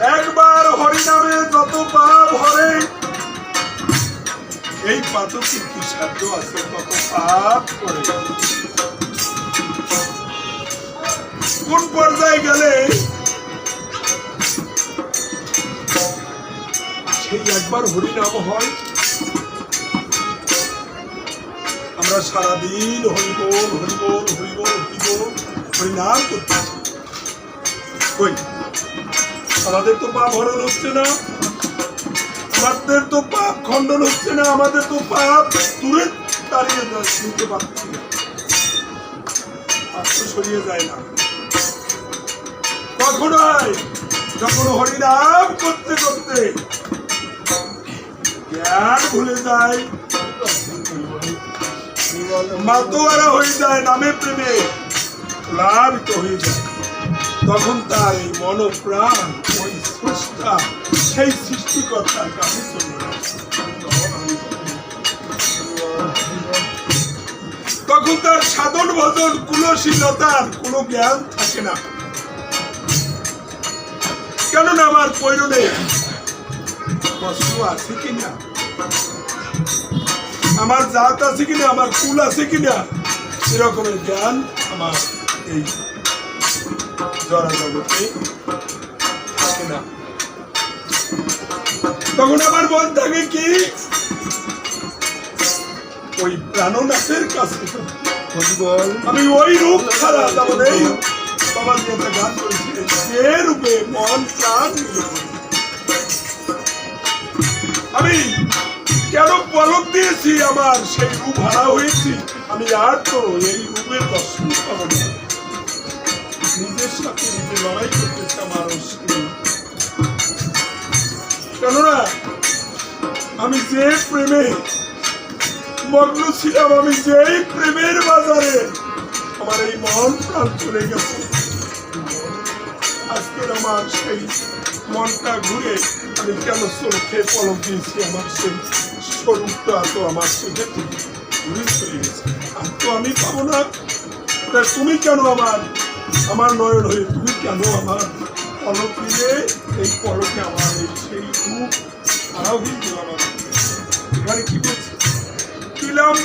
একবার হরিনামে যত পাপ হরে। এই পাতও কিন্তু সাধ্য আছে তত পাপ করে। কোন পর্যায়ে গেলে সেই একবার হরিনাম হয়? আমরা সারাদিন হরিবোল হরিবোল হরিবোল হরিবোল হরিনাম করতেছি কই? আমাদের তো পাপ হরণ হচ্ছে না। আমাদের তো পাপ, খণ্ডন হচ্ছে না। আমাদের তো পাপ দূরে দাঁড়িয়ে যা- নিতে পারছি না। সরিয়ে যায় না। কখনোই যখন হরিনাম করতে করতে জ্ঞান ভুলে যায়, মাতোয়ারা হয়ে যায়, নামে প্রেমে প্লাবিত হয়ে যায়। তখন তার এই মন প্রাণ ওই স্রষ্টা সেই সৃষ্টিকর্তার কাছে চলে। তখন তার সাধন ভজন কুলশীলতার কোনো জ্ঞান থাকে না। কেননা আমার পৈরনে কষ্ট আছে কিনা? আমার জাত আছে কিনা? আমার কুল আছে কিনা? এরকমের জ্ঞান আমার এই তখন আমার মন থাকে কি? ওই কাছে। আমি ওই রূপ ছাড়া এই গান করেছিলেন সে রূপে মন আমি কেন পলক দিয়েছি? আমার সেই রূপ হারা হয়েছি। আমি আর তো এই রূপের দর্শন পাবো না। কেননা, আমি যে প্রেমে মগ্ন ছিলাম, আমি যেই প্রেমের বাজারে আমার এই মন প্রাণ চলে গেছে। আজকের আমার সেই মনটা ঘুরে আমি কেন চোখে পলক দিয়েছি? আমার সেই স্বরূপটা তো আমার চোখে থেকে ঘুরে চলে গেছে। আর তো আমি পাবো না। তুমি কেন আমার আমার নয়ন হয়ে তুমি কেন আমার পলক এই পলকে আমার সেই রূপ তারাও কিন্তু আমার। এখানে কি বলছে? দিলাম